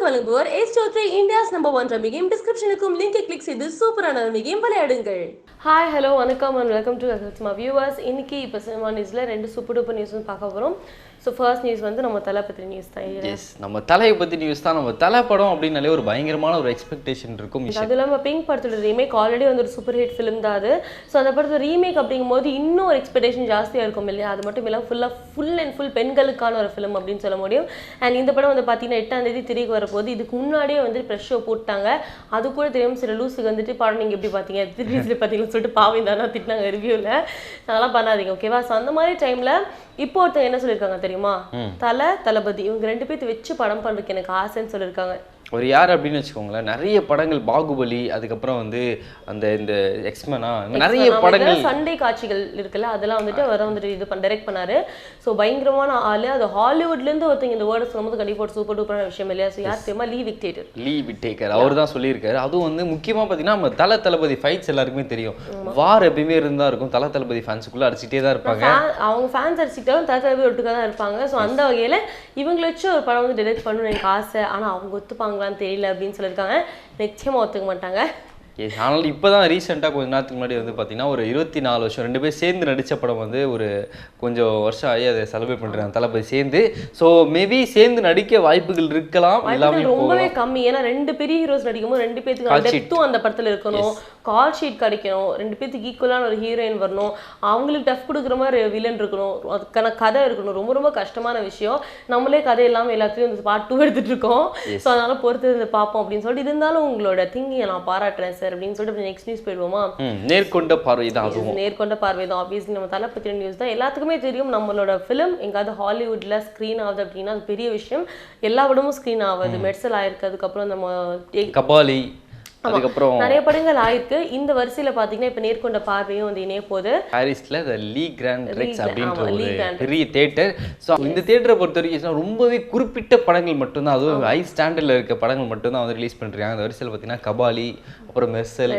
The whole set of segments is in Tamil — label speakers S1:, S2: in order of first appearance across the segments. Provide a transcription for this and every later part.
S1: உங்களுக்கு வழங்குவோர் ace three India's number one rummy game டிஸ்கிரிப்ஷனுக்கும் லிங்கை கிளிக் செய்து சூப்பரான ரம்மி கேம் விளையாடுங்கள். ஹாய் ஹலோ வணக்கம் அண்ட் வெல்கம் டு சும்மா வியூவர்ஸ் இன்னைக்கு இப்போ சினிமா நியூஸில் ரெண்டு சூப்பர் டூப்பர் நியூஸ் பார்க்க போகிறோம் ஸோ ஃபர்ஸ்ட் நியூஸ் வந்து நம்ம தலை பற்றி நியூஸ் தான்.
S2: எஸ் நம்ம தலையை பற்றி நியூஸ் தான். நம்ம தலை படம் அப்படின்னாலே ஒரு பயங்கரமான ஒரு எக்ஸ்பெக்டேஷன் இருக்கும்
S1: அது இல்லாமல் பிங்க் படத்தோட ரீமேக் ஆல்ரெடி வந்து ஒரு சூப்பர் ஹிட் ஃபிலிம் தான் அது. ஸோ அந்த படத்தோட ரீமேக் அப்படிங்கும்போது இன்னும் ஒரு எக்ஸ்பெக்டேஷன் ஜாஸ்தியாக இருக்கும் இல்லையா? அது மட்டும் இல்லாமல் ஃபுல்லாக ஃபுல் அண்ட் ஃபுல் பெண்களுக்கான ஒரு ஃபிலிம் அப்படின்னு சொல்ல முடியும். அண்ட் இந்த படம் வந்து பார்த்தீங்கன்னா எட்டாம் தேதி திரைக்கு வரப்போகுது. இதுக்கு முன்னாடியே வந்து ப்ரெஷ் ஷோ போட்டாங்க. அது கூட தெரியும் சில லூஸுக்கு வந்துட்டு படம் நீங்கள் எப்படி பார்த்தீங்க திருப்பி பார்த்தீங்கன்னு சொல்லிட்டு பாவம் தானே திட்டினாங்க ரிவ்யூவில் அதெல்லாம் பண்ணாதீங்க ஓகேவா ஸோ அந்த மாதிரி டைமில் இப்போ ஒருத்தர் என்ன சொல்லியிருக்காங்க தெரியுமா? தலை தளபதி இவங்க ரெண்டு பேர்த்து வச்சு படம் பண்ணுறதுக்கு எனக்கு ஆசைன்னு சொல்லியிருக்காங்க.
S2: ஒரு யார் அப்படின்னு வச்சுக்கோங்களேன் நிறைய படங்கள் பாகுபலி அதுக்கப்புறம் வந்து அந்த இந்த எக்ஸ்மேனா நிறைய படங்கள்.
S1: சண்டை காட்சிகள் இருக்குல்ல அதெல்லாம் வந்துட்டு அவர் வந்துட்டு இது பண்ண டைரக்ட் பண்ணாரு. ஸோ பயங்கரமான ஆளு. அது ஹாலிவுட்ல இருந்து ஒருத்தங்க இந்த வேர்டு சொல்லும்போது கண்டிப்பா ஒரு சூப்பர் டூப்பரான விஷயம் இல்லையா? ஸோ யார் தெரியுமா? லீ விக்டேட்டர்
S2: லீ விட்டேக்கர் அவர் தான் சொல்லியிருக்காரு. அதுவும் வந்து முக்கியமாக பார்த்தீங்கன்னா நம்ம தல தளபதி ஃபைட்ஸ் எல்லாருக்குமே தெரியும். வார் எப்பயுமே இருந்தா இருக்கும். தல தளபதி ஃபேன்ஸுக்குள்ள அடிச்சுட்டே தான் இருப்பாங்க.
S1: அவங்க ஃபேன்ஸ் அடிச்சுக்கிட்டாலும் தலை ஒட்டுக்காக தான் இருப்பாங்க. ஸோ அந்த வகையில இவங்களை வச்சு ஒரு படம் வந்து டைரக்ட் பண்ணணும்னு எனக்கு ஆசை. ஆனா அவங்க ஒத்துப்பாங்களான்னு தெரியல அப்படின்னு சொல்லியிருக்காங்க. நிச்சயமா ஒத்துக்க மாட்டாங்க.
S2: ஆனால் இப்போ தான் ரீசெண்டாக கொஞ்ச நேரத்துக்கு முன்னாடி வந்து பார்த்தீங்கன்னா ஒரு இருபத்தி நாலு வருஷம் ரெண்டு பேர் சேர்ந்து நடித்த படம் வந்து ஒரு கொஞ்சம் வருஷம் ஆகி அதை செலிப்ரேட் பண்ணுறாங்க தளபதி சேர்ந்து. ஸோ மேபி சேர்ந்து நடிக்க வாய்ப்புகள் இருக்கலாம். எல்லாமே
S1: ரொம்பவே கம்மி. ஏன்னா ரெண்டு பெரிய ஹீரோஸ் நடிக்கும்போது ரெண்டு பேத்துக்கு. டெப்த்தும் அந்த படத்துல இருக்கணும். கால் ஷீட் கிடைக்கணும். ரெண்டு பேத்துக்கு ஈக்குவலான ஒரு ஹீரோயின் வரணும். அவங்களுக்கு டஃப் கொடுக்குற மாதிரி வில்லன் இருக்கணும். அதுக்கான கதை இருக்கணும். ரொம்ப ரொம்ப கஷ்டமான விஷயம். நம்மளே கதை இல்லாம எல்லாத்தையும் இந்த பார்ட் டூ எடுத்துட்டு இருக்கோம். ஸோ அதனால பொறுத்து இருந்து பார்ப்போம் அப்படின்னு சொல்லிட்டு இருந்தாலும் உங்களோட திங்கிங்கை நான் பாராட்டுறேன் சார் அப்படின்னு சொல்லிட்டு நெக்ஸ்ட் நியூஸ் போயிடுவோமா?
S2: நேர்கொண்ட பார்வை தான் அதுவும்.
S1: நேர்கொண்ட பார்வை தான். ஆப்வியஸ்லி நம்ம தலை பற்றின நியூஸ் தான். எல்லாத்துக்குமே தெரியும் நம்மளோட ஃபிலிம் எங்காவது ஹாலிவுட்ல ஸ்க்ரீன் ஆகுது அப்படின்னா அது பெரிய விஷயம். எல்லா படமும் ஸ்க்ரீன் ஆகுது. மெர்சல் ஆயிருக்கு அதுக்கப்புறம் நம்ம
S2: கபாலி அதுக்கப்புறம்
S1: நிறைய படங்கள் ஆயிருக்கு இந்த வரிசையில பாத்தீங்கன்னா இப்ப நேர்கொண்ட பார்வையும் வந்து இணைய போகுது.
S2: பாரிஸ்ல the Le Grand Rex
S1: Grand-
S2: அப்படின்ற ஒரு பெரிய தேட்டர் ஸோ இந்த தேட்டரை பொறுத்த வரைக்கும் ரொம்பவே குறிப்பிட்ட படங்கள் மட்டும்தான். அதுவும் ஹை ஸ்டாண்டர்ட்ல இருக்க படங்கள் மட்டும்தான் வந்து ரிலீஸ் பண்றாங்க. அந்த வரிசையில் பார்த்தீங்கன்னா கபாலி அப்புறம் மெர்சல்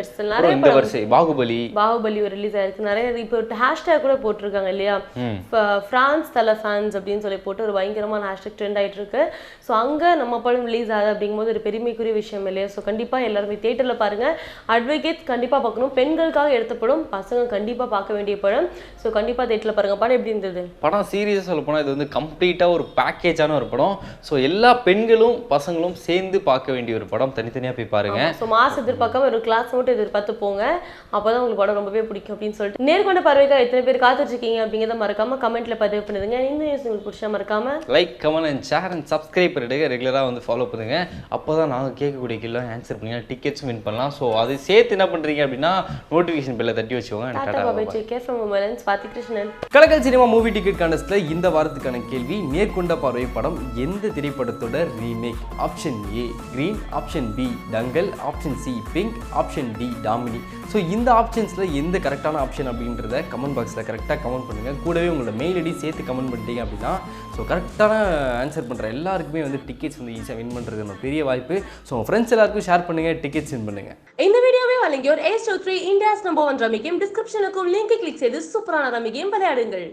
S2: இந்த வரிசை பாகுபலி.
S1: பாகுபலி ஒரு ரிலீஸ் ஆயிருக்கு. நிறைய இப்போ ஹேஷ்டேக் கூட போட்டிருக்காங்க இல்லையா? பிரான்ஸ் தலை ஃபேன்ஸ் அப்படின்னு சொல்லி போட்டு ஒரு பயங்கரமான ஹேஷ்டேக் ட்ரெண்ட் ஆயிட்டு இருக்கு. ஸோ அங்க நம்ம படம் ரிலீஸ் ஆகுது அப்படிங்கும்போது ஒரு பெருமைக்குரிய விஷயம் இல்லையா? ஸோ கண்டிப்பா எல்லாருமே தேட்டர்ல பாருங்க. அட்வொகேட் கண்டிப்பா பார்க்கணும். பெண்களுக்காக எடுத்த படம் பசங்க கண்டிப்பா பார்க்க வேண்டிய படம். ஸோ கண்டிப்பா தேட்டர்ல பாருங்க. படம் எப்படி இருந்தது?
S2: படம் சீரியஸாக சொல்ல போனால் இது வந்து கம்ப்ளீட்டாக ஒரு பேக்கேஜான ஒரு படம். ஸோ எல்லா பெண்களும் பசங்களும் சேர்ந்து பார்க்க வேண்டிய ஒரு படம். தனித்தனியாக போய் பாருங்க.
S1: ஸோ மாஸ் எதிர்பார்க்காம ஒரு கிளாஸ் மட்டும் எதிர்பார்த்து போங்க. அப்பதான் உங்களுக்கு படம் ரொம்பவே பிடிக்கும் அப்படின்னு சொல்லிட்டு. நேர்கொண்ட பார்வைக்காக எத்தனை பேர் காத்துட்டு இருக்கீங்க அப்படிங்கிறத மறக்காம கமெண்ட்ல பதிவு பண்ணுதுங்க இந்த நியூஸ் உங்களுக்கு பிடிச்சா மறக்காம
S2: like comment and share and subscribe பண்ணிட்டு ரெகுலராக வந்து ஃபாலோ பண்ணுங்க. அப்போ தான் நாங்கள் கேட்கக்கூடிய கேள்வி ஆன்சர் பண்ணி டிக்கெட்ஸ் வின் பண்ணலாம். ஸோ அது சேர்த்து என்ன பண்ணுறீங்க அப்படின்னா நோட்டிஃபிகேஷன் பெல்லை தட்டி வச்சுக்கோங்க கலக்கல் சினிமா மூவி டிக்கெட் கான்டெஸ்ட்ல இந்த வாரத்துக்கான கேள்வி நேர்கொண்ட பார்வை படம் எந்த திரைப்படத்தோட remake option A Green option B Dangal option C Pink option D Damini so இந்த ஆப்ஷன்ஸில் எந்த கரெக்டான ஆப்ஷன் அப்படின்றத கமெண்ட் பாக்ஸில் கரெக்டாக கமெண்ட் பண்ணுங்கள் கூடவே உங்களோட மெயில் ஐடி சேர்த்து கமெண்ட் பண்ணிட்டீங்க அப்படின்னா ஸோ கரெக்டான ஆன்சர் பண்ணுற எல்லாருக்குமே வந்து டிக்கெட்ஸ் வந்து ஈஸியாக வின் பண்ணுறது ஒரு பெரிய வாய்ப்பு. ஸோ உங்கள் ஃப்ரெண்ட்ஸ் எல்லாருக்கும் ஷேர் பண்ணுங்கள் டிக்கெட்ஸ் மென்ஷன் பண்ணுங்க.
S1: இந்த வீடியோவை வழங்கியோர் ace three India's number one rummy game டிஸ்கிரிப்ஷனுக்கும் லிங்கை கிளிக் செய்து சூப்பரான ரம்மி கேம் விளையாடுங்கள்.